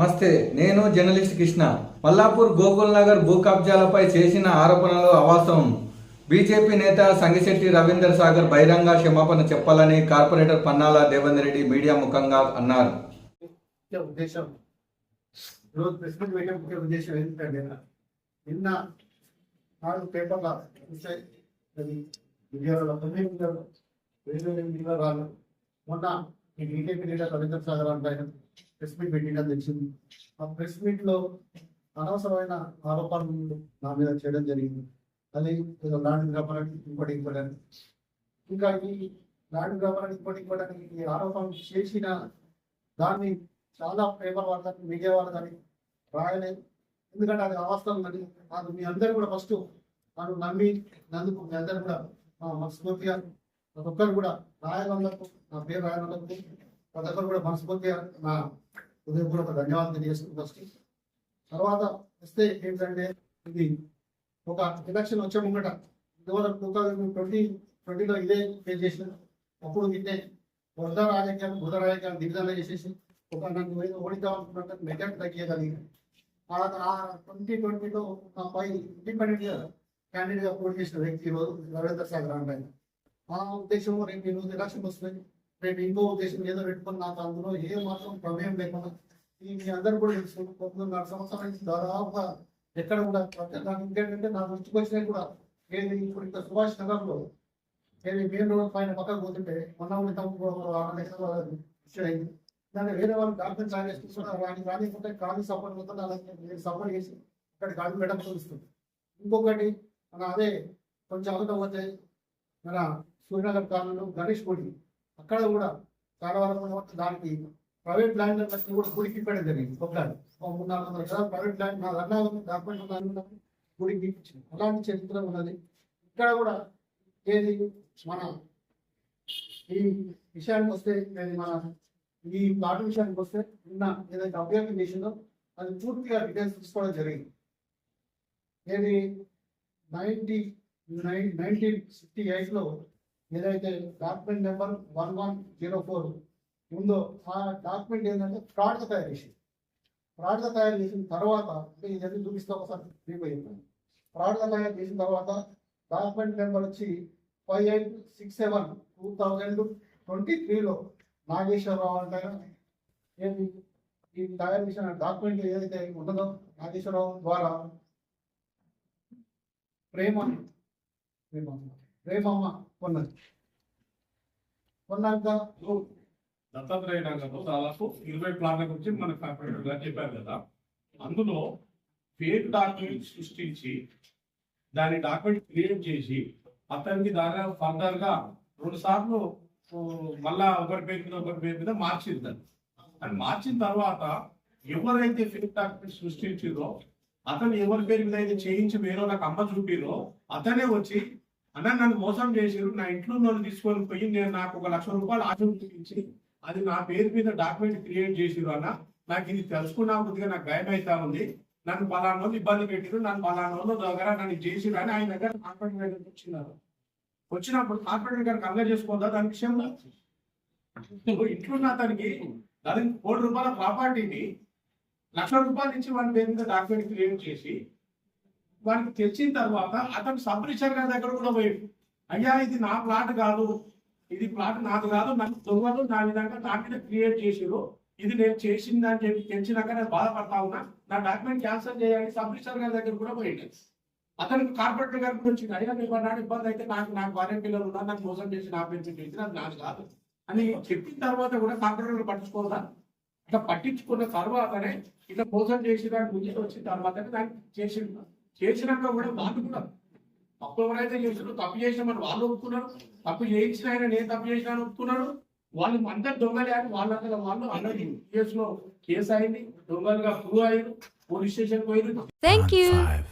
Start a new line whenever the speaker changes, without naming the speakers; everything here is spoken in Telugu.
నమస్తే నేను జర్నలిస్ట్ కృష్ణ. మల్లాపూర్ గోకుల్ నగర్ భూ కబ్జాలపై చేసిన ఆరోపణలు అవాస్తవం. బీజేపీ నేత సంగిశెట్టి రవీందర్ సాగర్ బహిరంగ క్షమాపణ చెప్పాలని కార్పొరేటర్ పన్నాల దేవేందర్ రెడ్డి మీడియా ముఖంగా అన్నారు.
ఉద్దేశం ముఖ్య ఉద్దేశం ఏంటంటే నిన్న నాలుగు పేపర్ల మొన్న ఈ బీజేపీ నేత రవీందర్ సాగర్ అంటే ప్రెస్ మీట్ పెట్టిందని తెలిసింది. ఆ ప్రెస్ మీట్లో అనవసరమైన ఆరోపణలు నా మీద చేయడం జరిగింది. అది ఏదో ల్యాండ్ గ్రామాలని ఇంకోటి ఇంకోటి ఇంకా ఈ ల్యాండ్ గ్రామానికి ఇంకోటి ఇంకోటి ఈ ఆరోపణ చేసిన దాన్ని చాలా పేపర్ వాళ్ళని మీడియా వాళ్ళని రాయలేదు ఎందుకంటే అది అవాస్తవం అని నాకు మీ అందరు కూడా ఫస్ట్ నన్ను నమ్మి నందుకు మీ అందరు కూడా మనస్ఫూర్తిగా ప్రతి ఒక్కరు కూడా రాయగలకు నా పేరు రాయనందుకు ప్రతి ఒక్కరు కూడా మనస్ఫూర్తిగా నా హృదయపూర్వక కూడా ఒక ధన్యవాదాలు తెలియజేస్తుంది ఫస్ట్ తర్వాత వస్తే ఏంటంటే ఇది ఒక ఎలక్షన్ వచ్చే ముంగట ఇదివరకు టూ థౌజండ్ ట్వంటీ ట్వంటీలో ఇదే ఫేస్ చేసిన అప్పుడు ఇదే వరద రాజకీయాలు బుధ రాజకీయాలు దిగ్జాలు చేసేసి ఒక నన్ను ఓడిద్దామనుకున్నట్టు ఓడిద్దాం అనుకున్నట్టు మెజార్టీ తగ్గేదాన్ని ఆ ట్వంటీ ట్వంటీలో నా పై ఇండిపెండెంట్గా క్యాండిడేట్గా పోటీ చేసిన వ్యక్తి ఈరోజు రవీంద్ర సాగర్ అంటే ఆ ఉద్దేశం రేపు ఈ రోజు ఎలక్షన్ వస్తుంది. రేపు ఇంకో ఉద్దేశం ఏదో పెట్టుకుని నాకు అందులో ఏ మాత్రం ప్రమేయం లేకుండా మీ అందరూ కూడా తెలుసు పొద్దున్నర సంవత్సరాల నుంచి దాదాపుగా ఎక్కడ కూడా ప్రతి- ఇంకేంటంటే నా దృష్టికి వచ్చినా కూడా ఏది ఇప్పుడు ఇక్కడ సుభాష్ నగర్లో ఏది మెయిన్ రోడ్ పైన పక్కకు పోతుంటే మొన్న ఉన్న తమ్ముడు ఆరు అయింది. దాన్ని వేరే వాళ్ళు డాక్టర్ సాయం చేసి తీసుకున్నారు. వాడిని రానికుంటే ఖాళీ సపోర్ట్ మొత్తం అలాగే సపోర్ట్ చేసి అక్కడ ఖాళీ పెట్టడం చూస్తుంది ఇంకొకటి మన అదే కొంచెం అవతల పోతే మన సూర్యనగర్ కాలంలో గణేష్ గుడి. అక్కడ కూడా చాలా వరకు దానికి ప్రైవేట్ ల్యాండ్ కూడా గుడికి ఇప్పడం జరిగింది ఒక ఒక మూడు నాలుగు వందల ఎకరాలు ప్రైవేట్ ల్యాండ్ నా అన్నా డాక్యుమెంట్ గుడికి ఇప్పించింది అలాంటి చరిత్ర ఉన్నది. ఇక్కడ కూడా ఏది మన ఈ విషయానికి వస్తే మన ఈ ప్లాట్ విషయానికి వస్తే నిన్న ఏదైతే అభ్యర్థి చేసిందో అది పూర్తిగా డీటెయిల్స్ తీసుకోవడం జరిగింది. ఏది నైన్టీ నైన్ నైన్టీన్ సిక్స్టీ ఎయిట్లో ఏదైతే document number one one zero four ఉందో ఆ డాక్యుమెంట్ ఏంటంటే ఫ్రాడ్గా తయారు చేసింది. ఫ్రాడ్గా తయారు చేసిన తర్వాత అంటే ఇదన్నీ చూపిస్తే ఒకసారి మీకు చెప్పాను ఫ్రాడ్గా తయారు చేసిన తర్వాత డాక్యుమెంట్ నెంబర్ వచ్చి five eight six seven two thousand twenty త్రీలో నాగేశ్వరరావు అంటే ఏది? ఈ తయారు చేసిన డాక్యుమెంట్ ఏదైతే ఉన్నదో నాగేశ్వరరావు ద్వారా ప్రేమ ప్రేమ రేపమ్మ కొన్నది. కొన్నాక
దత్తాత్రేయ నగర్లో దాదాపు ఇరవై ప్లాట్ల గురించి మన కార్పొరేటర్ చెప్పారు కదా. అందులో ఫేక్ డాక్యుమెంట్ సృష్టించి దాని డాక్యుమెంట్ క్రియేట్ చేసి అతనికి దాదాపు ఫర్దర్గా రెండు సార్లు మళ్ళా ఒకరి పేరు మీద ఒకరి పేరు మీద మార్చింది దాన్ని అది మార్చిన తర్వాత ఎవరైతే ఫేక్ డాక్యుమెంట్ సృష్టించిందో అతను ఎవరి పేరు మీద అయితే చేయించి వేరే నాకు అమ్మ చూపిరో అతనే వచ్చి అన్న నన్ను మోసం చేసారు నా ఇంట్లో నన్ను తీసుకొని పోయి నేను నాకు ఒక లక్ష రూపాయలు ఆశ అది నా పేరు మీద డాక్యుమెంట్ క్రియేట్ చేసిరు అన్న. నాకు ఇది తెలుసుకున్నా కొద్దిగా నాకు భయం అవుతా ఉంది. నన్ను పలానా ఇబ్బంది పెట్టారు నన్ను పలానా వాళ్ళ దగ్గర నన్ను చేసిరు అని ఆయన దగ్గర కార్పొరేటర్ దగ్గరికి వచ్చినారు. వచ్చినప్పుడు కార్పొరేటర్ గారికి అర్థం చేసుకోదా దాని విషయంలో? ఇంట్లో ఉన్న అతనికి దానికి కోటి రూపాయల ప్రాపర్టీని లక్ష రూపాయలు ఇచ్చి వాళ్ళ పేరు మీద డాక్యుమెంట్ క్రియేట్ చేసి వానికి తెచ్చిన తర్వాత అతను సబ్ రిజిస్టర్ గారి దగ్గర కూడా పోయాడు అయ్యా ఇది నా ప్లాట్ కాదు. ఇది ప్లాట్ నాది కాదు. నాకు దొంగలు నా విధంగా నా మీద క్రియేట్ చేసిరు ఇది నేను చేసింది అని చెప్పి తెలిసినాక నేను బాధపడతా ఉన్నా. నా డాక్యుమెంట్ క్యాన్సిల్ చేయాలి సబ్ రిజిస్టర్ గారి దగ్గర కూడా పోయింది. అతనికి కార్పొరేటర్ గారి గురించి అయ్యా మీకు నాడు ఇబ్బంది అయితే నాకు నాకు భార్య పిల్లలు ఉన్నారు. నాకు మోసం చేసి నా పేరు చేసి నాకు నాది కాదు అని చెప్పిన తర్వాత కూడా కార్పొరేటర్ పట్టించుకోదా? ఇట్లా పట్టించుకున్న తర్వాతనే ఇట్లా మోసం చేసి దాని ముందు వచ్చిన తర్వాతనే దాన్ని చేసి చేసినాక కూడా వాళ్ళు కూడా తప్పు ఎవరైతే చేసినారో తప్పు చేసినామని వాళ్ళు ఒప్పుకున్నారు. తప్పు చేయించిన ఆయన నేను తప్పు చేసిన ఒప్పుకున్నాడు వాళ్ళు అందరు దొంగలే అని వాళ్ళందరూ వాళ్ళు అన్నది కేసులో కేసు అయింది. దొంగలుగా ప్రూవ్ అయ్యారు. పోలీస్ స్టేషన్ పోయారు
you.
Five.